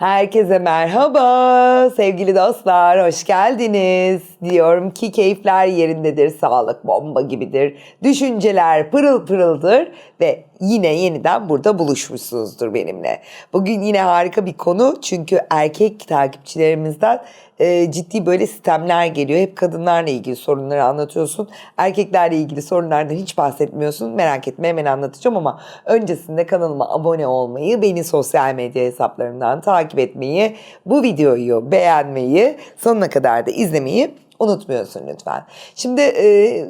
Herkese merhaba sevgili dostlar hoş geldiniz. Diyorum ki keyifler yerindedir, sağlık bomba gibidir, düşünceler pırıl pırıldır ve yine yeniden burada buluşmuşsunuzdur benimle. Bugün yine harika bir konu çünkü erkek takipçilerimizden e, ciddi böyle sistemler geliyor. Hep kadınlarla ilgili sorunları anlatıyorsun. Erkeklerle ilgili sorunlardan hiç bahsetmiyorsun. Merak etme hemen anlatacağım ama öncesinde kanalıma abone olmayı, beni sosyal medya hesaplarımdan takip etmeyi, bu videoyu beğenmeyi, sonuna kadar da izlemeyi unutmuyorsun lütfen. Şimdi e,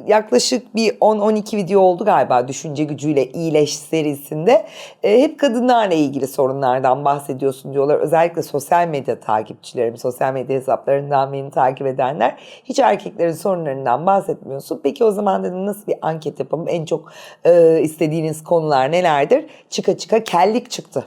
yaklaşık bir 10-12 video oldu galiba Düşünce Gücüyle İyileş serisinde. E, hep kadınlarla ilgili sorunlardan bahsediyorsun diyorlar. Özellikle sosyal medya takipçilerim, sosyal medya hesaplarından beni takip edenler hiç erkeklerin sorunlarından bahsetmiyorsun. Peki o zaman dedim nasıl bir anket yapalım? En çok e, istediğiniz konular nelerdir? Çıka çıka kellik çıktı.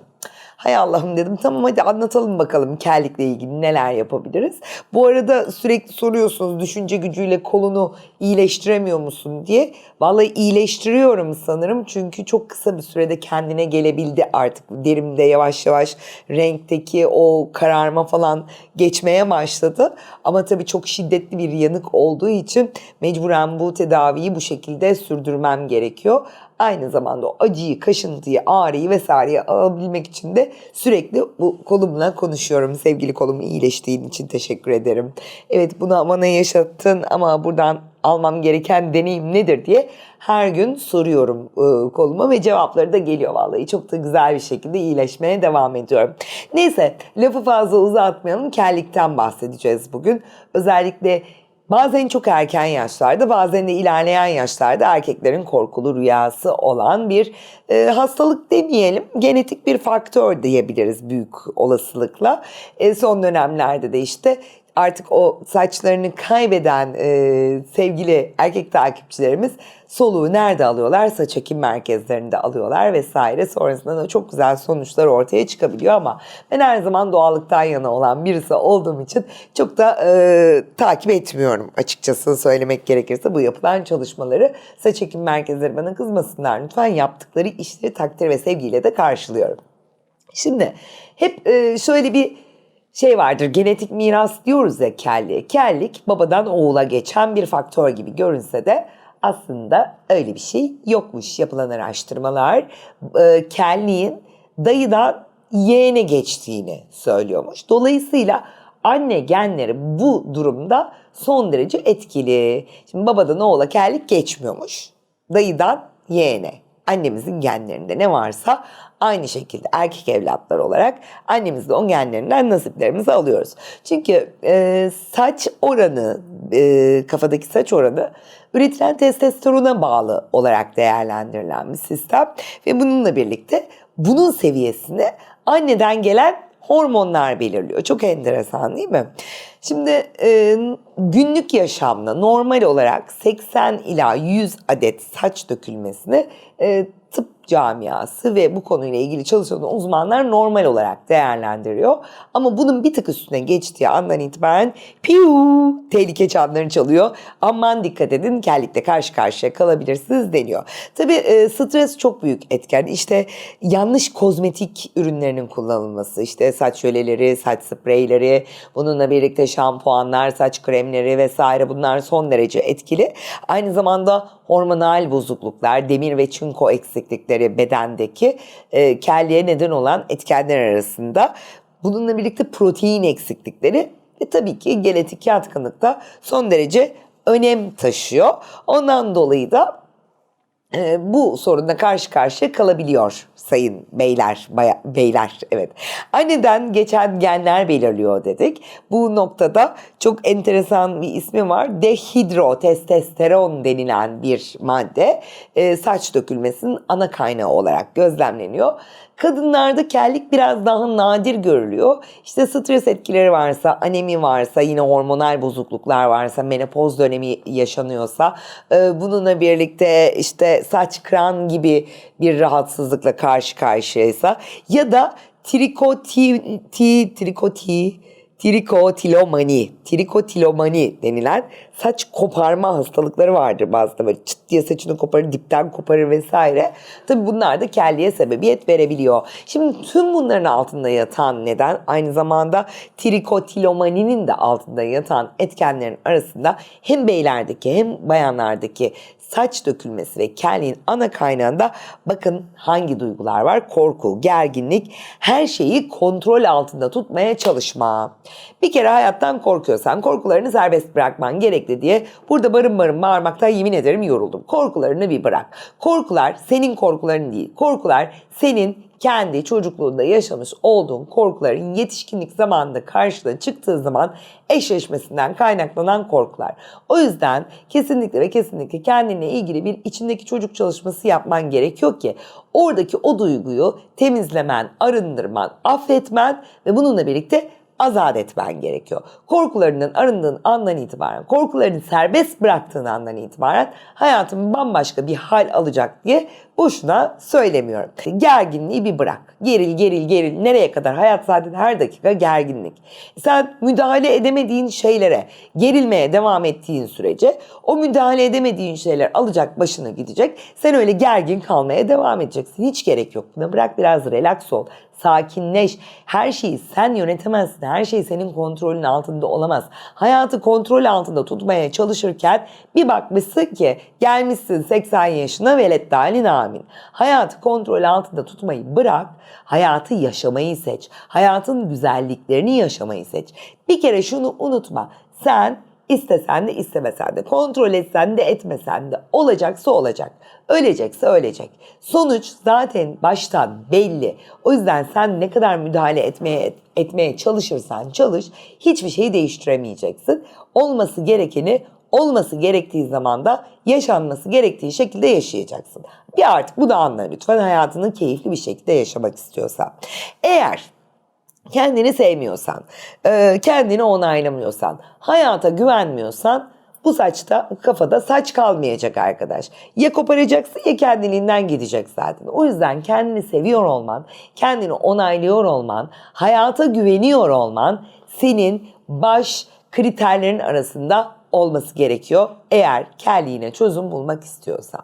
Hay Allah'ım dedim tamam hadi anlatalım bakalım kellikle ilgili neler yapabiliriz. Bu arada sürekli soruyorsunuz düşünce gücüyle kolunu iyileştiremiyor musun diye. Vallahi iyileştiriyorum sanırım çünkü çok kısa bir sürede kendine gelebildi artık. Derimde yavaş yavaş renkteki o kararma falan geçmeye başladı. Ama tabii çok şiddetli bir yanık olduğu için mecburen bu tedaviyi bu şekilde sürdürmem gerekiyor. Aynı zamanda o acıyı, kaşıntıyı, ağrıyı vesaireyi alabilmek için de sürekli bu kolumla konuşuyorum. Sevgili kolum iyileştiğin için teşekkür ederim. Evet bunu bana yaşattın ama buradan almam gereken deneyim nedir diye her gün soruyorum e, koluma ve cevapları da geliyor vallahi. Çok da güzel bir şekilde iyileşmeye devam ediyorum. Neyse lafı fazla uzatmayalım. Kellikten bahsedeceğiz bugün. Özellikle Bazen çok erken yaşlarda bazen de ilerleyen yaşlarda erkeklerin korkulu rüyası olan bir e, hastalık demeyelim genetik bir faktör diyebiliriz büyük olasılıkla. E, son dönemlerde de işte artık o saçlarını kaybeden e, sevgili erkek takipçilerimiz soluğu nerede alıyorlar? Saç ekim merkezlerinde alıyorlar vesaire. Sonrasında da çok güzel sonuçlar ortaya çıkabiliyor ama ben her zaman doğallıktan yana olan birisi olduğum için çok da e, takip etmiyorum açıkçası söylemek gerekirse bu yapılan çalışmaları. Saç ekim merkezleri bana kızmasınlar lütfen yaptıkları işleri takdir ve sevgiyle de karşılıyorum. Şimdi hep e, şöyle bir şey vardır genetik miras diyoruz ya kelliğe. Kellik babadan oğula geçen bir faktör gibi görünse de aslında öyle bir şey yokmuş. Yapılan araştırmalar e, kelliğin dayıdan yeğene geçtiğini söylüyormuş. Dolayısıyla anne genleri bu durumda son derece etkili. Şimdi babadan oğula kellik geçmiyormuş. Dayıdan yeğene annemizin genlerinde ne varsa aynı şekilde erkek evlatlar olarak annemizde o genlerinden nasiplerimizi alıyoruz. Çünkü e, saç oranı, e, kafadaki saç oranı üretilen testosterona bağlı olarak değerlendirilen bir sistem ve bununla birlikte bunun seviyesini anneden gelen hormonlar belirliyor. Çok enteresan değil mi? Şimdi e, günlük yaşamda normal olarak 80 ila 100 adet saç dökülmesini e, tıp camiası ve bu konuyla ilgili çalışan uzmanlar normal olarak değerlendiriyor. Ama bunun bir tık üstüne geçtiği andan itibaren piu tehlike çanları çalıyor. Aman dikkat edin kellikle karşı karşıya kalabilirsiniz deniyor. Tabii e, stres çok büyük etken. İşte yanlış kozmetik ürünlerinin kullanılması, işte saç jöleleri, saç spreyleri, bununla birlikte şampuanlar, saç kremleri vesaire bunlar son derece etkili. Aynı zamanda hormonal bozukluklar, demir ve çinko eksiklikleri bedendeki e, kelliğe neden olan etkenler arasında. Bununla birlikte protein eksiklikleri ve tabii ki genetik yatkınlıkta son derece önem taşıyor. Ondan dolayı da e, bu sorunla karşı karşıya kalabiliyor sayın beyler, baya, beyler evet. Anneden geçen genler belirliyor dedik. Bu noktada çok enteresan bir ismi var. Dehidrotesteron denilen bir madde e, saç dökülmesinin ana kaynağı olarak gözlemleniyor. Kadınlarda kellik biraz daha nadir görülüyor. İşte stres etkileri varsa, anemi varsa, yine hormonal bozukluklar varsa, menopoz dönemi yaşanıyorsa, e, bununla birlikte işte saç kran gibi bir rahatsızlıkla karşı karşıyaysa ya da trikoti, ti, trikoti trikotilomani, trikotilomani denilen saç koparma hastalıkları vardır bazıda böyle çıt diye saçını koparır, dipten koparır vesaire. Tabi bunlar da kelliğe sebebiyet verebiliyor. Şimdi tüm bunların altında yatan neden aynı zamanda trikotilomaninin de altında yatan etkenlerin arasında hem beylerdeki hem bayanlardaki saç dökülmesi ve kelliğin ana kaynağında bakın hangi duygular var? Korku, gerginlik, her şeyi kontrol altında tutmaya çalışma. Bir kere hayattan korkuyorsan korkularını serbest bırakman gerekli diye burada barın barın bağırmaktan yemin ederim yoruldum. Korkularını bir bırak. Korkular senin korkuların değil. Korkular senin kendi çocukluğunda yaşamış olduğun korkuların yetişkinlik zamanında karşına çıktığı zaman eşleşmesinden kaynaklanan korkular. O yüzden kesinlikle ve kesinlikle kendine ilgili bir içindeki çocuk çalışması yapman gerekiyor ki oradaki o duyguyu temizlemen, arındırman, affetmen ve bununla birlikte azat etmen gerekiyor. Korkularının arındığın andan itibaren, korkularını serbest bıraktığın andan itibaren hayatın bambaşka bir hal alacak diye boşuna söylemiyorum. Gerginliği bir bırak. Geril geril geril nereye kadar? Hayat zaten her dakika gerginlik. Sen müdahale edemediğin şeylere gerilmeye devam ettiğin sürece o müdahale edemediğin şeyler alacak başına gidecek. Sen öyle gergin kalmaya devam edeceksin. Hiç gerek yok. Buna bırak biraz relax ol sakinleş. Her şeyi sen yönetemezsin. Her şey senin kontrolün altında olamaz. Hayatı kontrol altında tutmaya çalışırken bir bakmışsın ki gelmişsin 80 yaşına velet dalin amin. Hayatı kontrol altında tutmayı bırak. Hayatı yaşamayı seç. Hayatın güzelliklerini yaşamayı seç. Bir kere şunu unutma. Sen İstesen de istemesen de, kontrol etsen de etmesen de olacaksa olacak. Ölecekse ölecek. Sonuç zaten baştan belli. O yüzden sen ne kadar müdahale etmeye etmeye çalışırsan çalış hiçbir şeyi değiştiremeyeceksin. Olması gerekeni olması gerektiği zamanda yaşanması gerektiği şekilde yaşayacaksın. Bir artık bu da anla lütfen hayatını keyifli bir şekilde yaşamak istiyorsan. Eğer kendini sevmiyorsan, e, kendini onaylamıyorsan, hayata güvenmiyorsan bu saçta kafada saç kalmayacak arkadaş. Ya koparacaksın ya kendiliğinden gidecek zaten. O yüzden kendini seviyor olman, kendini onaylıyor olman, hayata güveniyor olman senin baş kriterlerin arasında olması gerekiyor. Eğer kelliğine çözüm bulmak istiyorsan.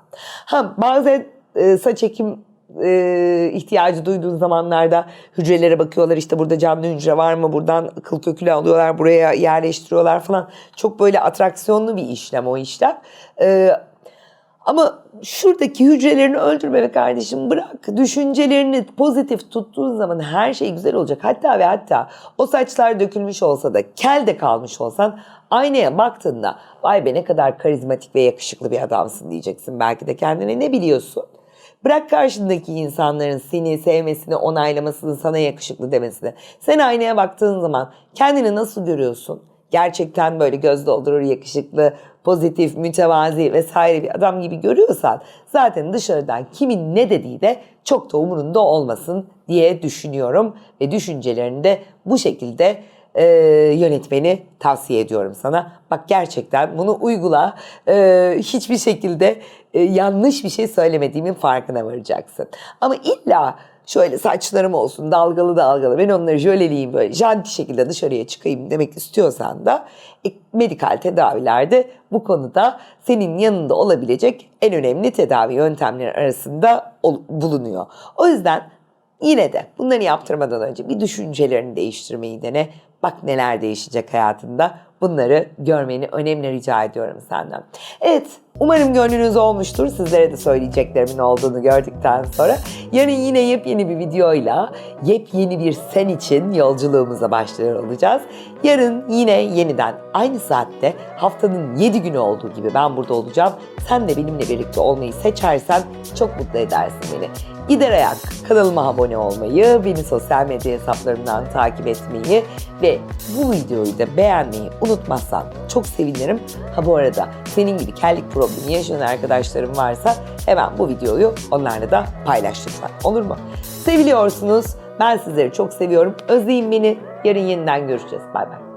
Ha bazen e, saç ekim e, ihtiyacı duyduğun zamanlarda hücrelere bakıyorlar. İşte burada canlı hücre var mı? Buradan kıl kökülü alıyorlar. Buraya yerleştiriyorlar falan. Çok böyle atraksiyonlu bir işlem o işlem. E, ama şuradaki hücrelerini öldürme be kardeşim bırak. Düşüncelerini pozitif tuttuğun zaman her şey güzel olacak. Hatta ve hatta o saçlar dökülmüş olsa da kel de kalmış olsan aynaya baktığında vay be ne kadar karizmatik ve yakışıklı bir adamsın diyeceksin belki de kendine ne biliyorsun? Bırak karşındaki insanların seni sevmesini, onaylamasını, sana yakışıklı demesini. Sen aynaya baktığın zaman kendini nasıl görüyorsun? Gerçekten böyle göz doldurur, yakışıklı, pozitif, mütevazi vesaire bir adam gibi görüyorsan zaten dışarıdan kimin ne dediği de çok da umurunda olmasın diye düşünüyorum ve düşüncelerini de bu şekilde e, yönetmeni tavsiye ediyorum sana. Bak gerçekten bunu uygula. E, hiçbir şekilde e, yanlış bir şey söylemediğimin farkına varacaksın. Ama illa şöyle saçlarım olsun dalgalı dalgalı ben onları jöleleyeyim böyle janti şekilde dışarıya çıkayım demek istiyorsan da e, medikal tedavilerde bu konuda senin yanında olabilecek en önemli tedavi yöntemleri arasında bulunuyor. O yüzden Yine de bunları yaptırmadan önce bir düşüncelerini değiştirmeyi dene. Bak neler değişecek hayatında. Bunları görmeni önemli rica ediyorum senden. Evet, umarım gönlünüz olmuştur. Sizlere de söyleyeceklerimin olduğunu gördükten sonra. Yarın yine yepyeni bir videoyla yepyeni bir sen için yolculuğumuza başlıyor olacağız. Yarın yine yeniden aynı saatte haftanın 7 günü olduğu gibi ben burada olacağım. Sen de benimle birlikte olmayı seçersen çok mutlu edersin beni. Gider ayak kanalıma abone olmayı, beni sosyal medya hesaplarımdan takip etmeyi ve bu videoyu da beğenmeyi unutmazsan çok sevinirim. Ha bu arada senin gibi kellik problemi yaşayan arkadaşlarım varsa hemen bu videoyu onlarla da paylaş. Olur mu? Seviliyorsunuz. Ben sizleri çok seviyorum. Özleyin beni. Yarın yeniden görüşeceğiz. Bay bay.